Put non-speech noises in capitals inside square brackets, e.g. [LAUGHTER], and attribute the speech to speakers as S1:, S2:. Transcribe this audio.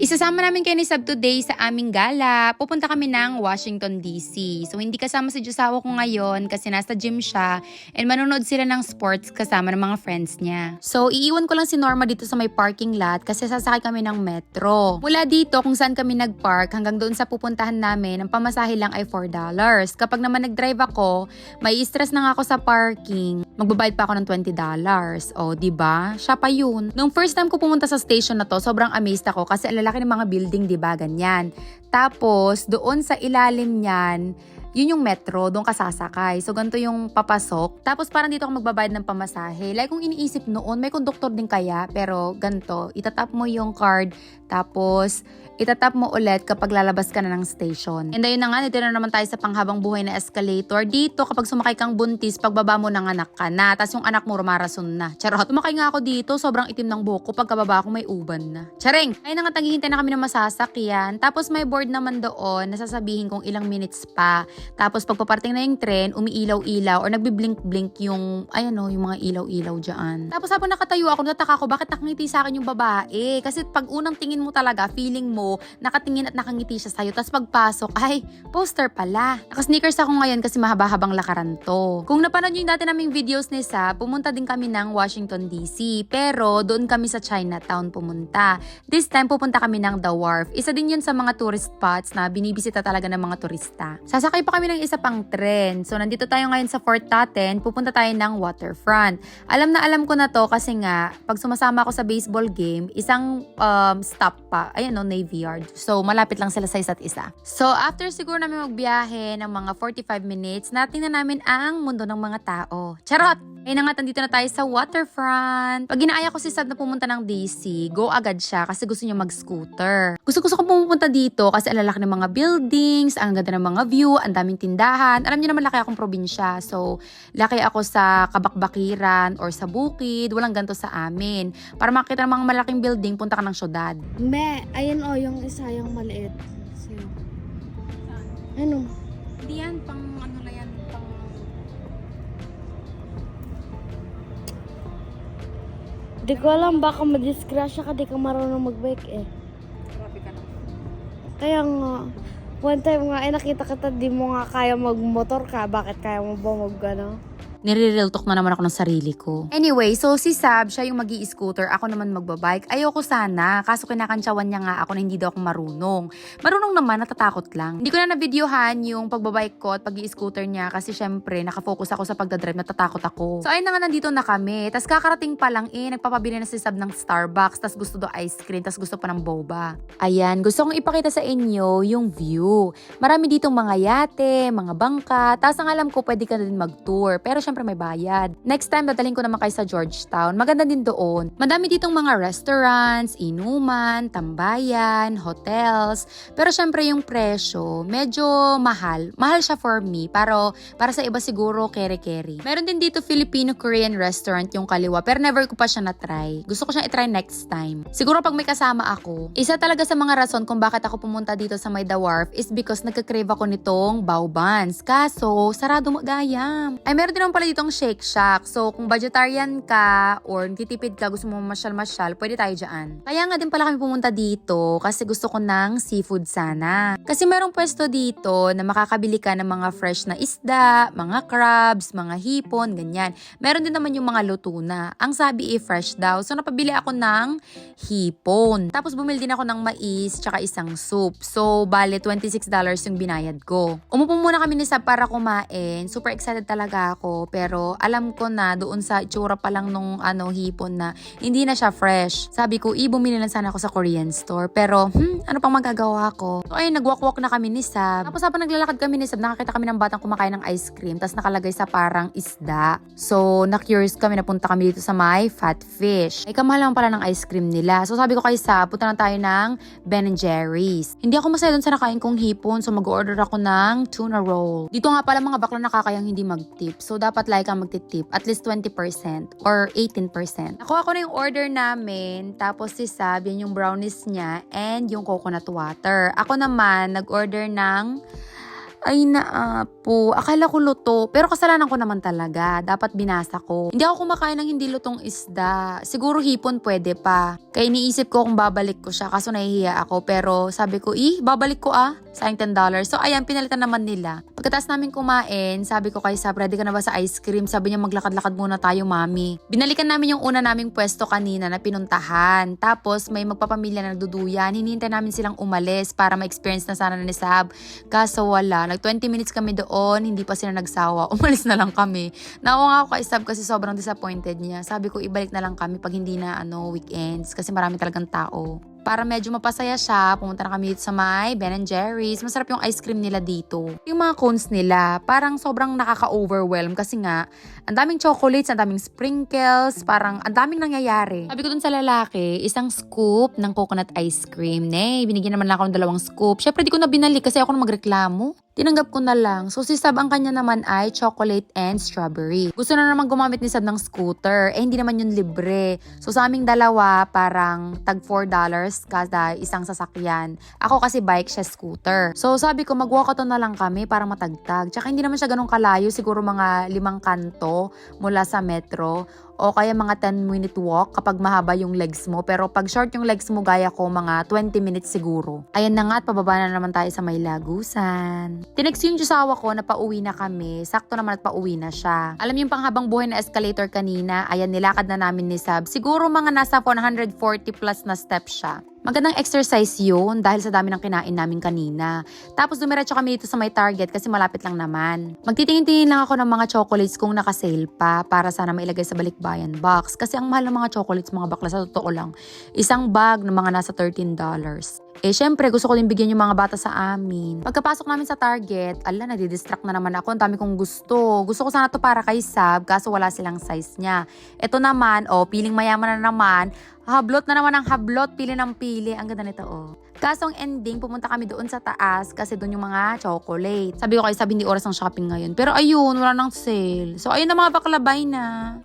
S1: Isasama namin kayo ni Sab today sa aming gala. Pupunta kami ng Washington DC. So hindi kasama si Josawa ko ngayon kasi nasa gym siya and manonood sila ng sports kasama ng mga friends niya. So iiwan ko lang si Norma dito sa may parking lot kasi sasakay kami ng metro. Mula dito kung saan kami nagpark hanggang doon sa pupuntahan namin, ang pamasahe lang ay $4. Kapag naman nag-drive ako, may stress na nga ako sa parking. Magbabayad pa ako ng $20. O, di ba? Siya pa yun. Nung first time ko pumunta sa station na to, sobrang amazed ako kasi ang lalaki ng mga building, di ba? Ganyan. Tapos, doon sa ilalim niyan, yun yung metro, doon ka sasakay. So, ganito yung papasok. Tapos, parang dito ako magbabayad ng pamasahe. Like, kung iniisip noon, may konduktor din kaya, pero ganito, itatap mo yung card, tapos, itatap mo ulit kapag lalabas ka na ng station. And ayun na nga, dito na naman tayo sa panghabang buhay na escalator. Dito, kapag sumakay kang buntis, pagbaba mo ng anak ka na, tapos yung anak mo rumarason na. Charot. Tumakay nga ako dito, sobrang itim ng buhok ko, pagkababa ko may uban na. Charing! Ayun na nga, naghihintay na kami ng masasakyan. Tapos may board naman doon, nasasabihin kung ilang minutes pa. Tapos pagpaparting na yung tren, umiilaw-ilaw or nagbiblink-blink yung, ayan o, yung mga ilaw-ilaw dyan. Tapos habang nakatayo ako, nataka ko, bakit nakangiti sa akin yung babae? Kasi pag unang tingin mo talaga, feeling mo, nakatingin at nakangiti siya sa'yo. Tapos pagpasok, ay, poster pala. Naka-sneakers ako ngayon kasi mahaba-habang lakaran to. Kung napanood nyo dati naming videos ni Sa, pumunta din kami ng Washington DC. Pero doon kami sa Chinatown pumunta. This time, pupunta kami ng The Wharf. Isa din yun sa mga tourist spots na binibisita talaga ng mga turista. Sasakay kami ng isa pang tren. So, nandito tayo ngayon sa Fort Taten. Pupunta tayo ng waterfront. Alam na alam ko na to kasi nga, pag sumasama ako sa baseball game, isang um, stop pa. Ayan no, Navy Yard. So, malapit lang sila sa isa't isa. So, after siguro namin magbiyahe ng mga 45 minutes, natingnan namin ang mundo ng mga tao. Charot! Ayun na nga, nandito na tayo sa waterfront. Pag ginaaya ko si Sad na pumunta ng DC, go agad siya kasi gusto niya mag-scooter. Gusto-gusto ko pumunta dito kasi ang lalaki ng mga buildings, ang ganda ng mga view, ang daming tindahan. Alam niyo naman, laki akong probinsya. So, laki ako sa Kabakbakiran or sa Bukid. Walang ganto sa amin. Para makita ng mga malaking building, punta ka ng syudad.
S2: Me, ayun o, yung isa, yung maliit. Sa'yo. Ano?
S1: Hindi yan, pang ano
S2: Di ko alam, baka madisgrasya ka, di ka marunong mag-bike eh.
S1: Grabe ka na.
S2: Kaya nga, one time nga, ay nakita kita, di mo nga kaya magmotor ka. Bakit kaya mo ba mag, ano?
S1: Nire-real talk na naman ako ng sarili ko. Anyway, so si Sab, siya yung mag scooter ako naman magbabike. Ayoko sana, kaso kinakantsawan niya nga ako na hindi daw ako marunong. Marunong naman, natatakot lang. Hindi ko na na-videohan yung pagbabike ko at pag scooter niya kasi syempre, nakafocus ako sa pagdadrive, natatakot ako. So ayun na nga, nandito na kami. Tapos kakarating pa lang eh, nagpapabili na si Sab ng Starbucks, tapos gusto do ice cream, tapos gusto pa ng boba. Ayan, gusto kong ipakita sa inyo yung view. Marami ditong mga yate, mga bangka, tapos ang alam ko pwede ka na din mag-tour, pero syempre may bayad. Next time, dadaling ko naman kayo sa Georgetown. Maganda din doon. Madami ditong mga restaurants, inuman, tambayan, hotels. Pero syempre yung presyo, medyo mahal. Mahal siya for me, pero para sa iba siguro kere-kere. Meron din dito Filipino-Korean restaurant yung kaliwa, pero never ko pa siya na-try. Gusto ko siyang i-try next time. Siguro pag may kasama ako, isa talaga sa mga rason kung bakit ako pumunta dito sa May Wharf is because nagka-crave ako nitong bao buns. Kaso, sarado magayam. Ay, meron din naman pala ditong Shake Shack. So, kung vegetarian ka or titipid ka, gusto mo masyal-masyal, pwede tayo dyan. Kaya nga din pala kami pumunta dito kasi gusto ko ng seafood sana. Kasi merong pwesto dito na makakabili ka ng mga fresh na isda, mga crabs, mga hipon, ganyan. Meron din naman yung mga luto na. Ang sabi eh, fresh daw. So, napabili ako ng hipon. Tapos, bumili din ako ng mais tsaka isang soup. So, bale, $26 yung binayad ko. Umupo muna kami ni Sab para kumain. Super excited talaga ako. Pero, alam ko na doon sa itsura pa lang nung ano, hipon na hindi na siya fresh. Sabi ko, i, bumili lang sana ako sa Korean store. Pero, hmm, ano pang magagawa ko? So, ayun, nagwalk-walk na kami ni Sab. Tapos, habang naglalakad kami ni Sab, nakakita kami ng batang kumakain ng ice cream. Tapos, nakalagay sa parang isda. So, na-curious kami, napunta kami dito sa my fat fish. Ay, kamahal naman pala ng ice cream nila. So, sabi ko kay Sab, punta na tayo ng Ben Jerry's. Hindi ako masaya dun sa nakain kong hipon. So, mag-order ako ng tuna roll. Dito nga pala mga bakla nakakayang hindi mag-tip. So, dapat like kang magtitip. At least 20% or 18%. Nakuha ko na yung order namin. Tapos si Sab, yan yung brownies niya and yung coconut water. Ako naman, nag-order ng Ay naapo, akala ko luto. Pero kasalanan ko naman talaga. Dapat binasa ko. Hindi ako kumakain ng hindi lutong isda. Siguro hipon pwede pa. Kaya iniisip ko kung babalik ko siya kaso nahihiya ako. Pero sabi ko, ih, babalik ko ah. Sayang $10. So ayan, pinalitan naman nila. Pagkatapos namin kumain, sabi ko kay Sab, ready ka na ba sa ice cream? Sabi niya, maglakad-lakad muna tayo, mami. Binalikan namin yung una naming pwesto kanina na pinuntahan. Tapos may magpapamilya na nagduduyan. Hinihintay namin silang umalis para ma-experience na sana ni Sab. Kaso wala. Nag 20 minutes kami doon, hindi pa sila nagsawa. [LAUGHS] Umalis na lang kami. Nawa nga ako kay Sab kasi sobrang disappointed niya. Sabi ko, ibalik na lang kami pag hindi na ano, weekends kasi marami talagang tao. Para medyo mapasaya siya, pumunta na kami dito sa may Ben Jerry's. Masarap yung ice cream nila dito. Yung mga cones nila, parang sobrang nakaka-overwhelm kasi nga, ang daming chocolates, ang daming sprinkles, parang ang daming nangyayari. Sabi ko dun sa lalaki, isang scoop ng coconut ice cream. Nay, binigyan naman lang ako ng dalawang scoop. Syempre, di ko na binalik kasi ako na magreklamo. Tinanggap ko na lang. So si Sab ang kanya naman ay chocolate and strawberry. Gusto na naman gumamit ni Sab ng scooter. Eh hindi naman yun libre. So sa aming dalawa parang tag $4 kada isang sasakyan. Ako kasi bike siya scooter. So sabi ko mag-walkathon na lang kami para matagtag. Tsaka hindi naman siya ganun kalayo. Siguro mga limang kanto mula sa metro o kaya mga 10 minute walk kapag mahaba yung legs mo. Pero pag short yung legs mo, gaya ko, mga 20 minutes siguro. Ayan na nga at pababa na naman tayo sa may lagusan. Tinext yung josawa ko na pauwi na kami. Sakto naman at pauwi na siya. Alam yung panghabang buhay na escalator kanina, ayan nilakad na namin ni Sab. Siguro mga nasa 140 plus na steps siya. Magandang exercise yun dahil sa dami ng kinain namin kanina. Tapos dumiretso kami dito sa may Target kasi malapit lang naman. Magtitingin-tingin lang ako ng mga chocolates kung naka-sale pa para sana mailagay sa balikbayan box. Kasi ang mahal ng mga chocolates mga bakla sa totoo lang. Isang bag ng mga nasa $13. Eh syempre gusto ko din bigyan yung mga bata sa amin. Pagkapasok namin sa Target, ala nadidistract na naman ako. Ang dami kong gusto. Gusto ko sana to para kay Sab kaso wala silang size niya. Ito naman, oh, piling mayaman na naman. Hablot na naman ang hablot, pili ng pili. Ang ganda nito, oh. Kaso ang ending, pumunta kami doon sa taas kasi doon yung mga chocolate. Sabi ko kay Sab, hindi oras ng shopping ngayon. Pero ayun, wala nang sale. So ayun na mga bakla, bye na.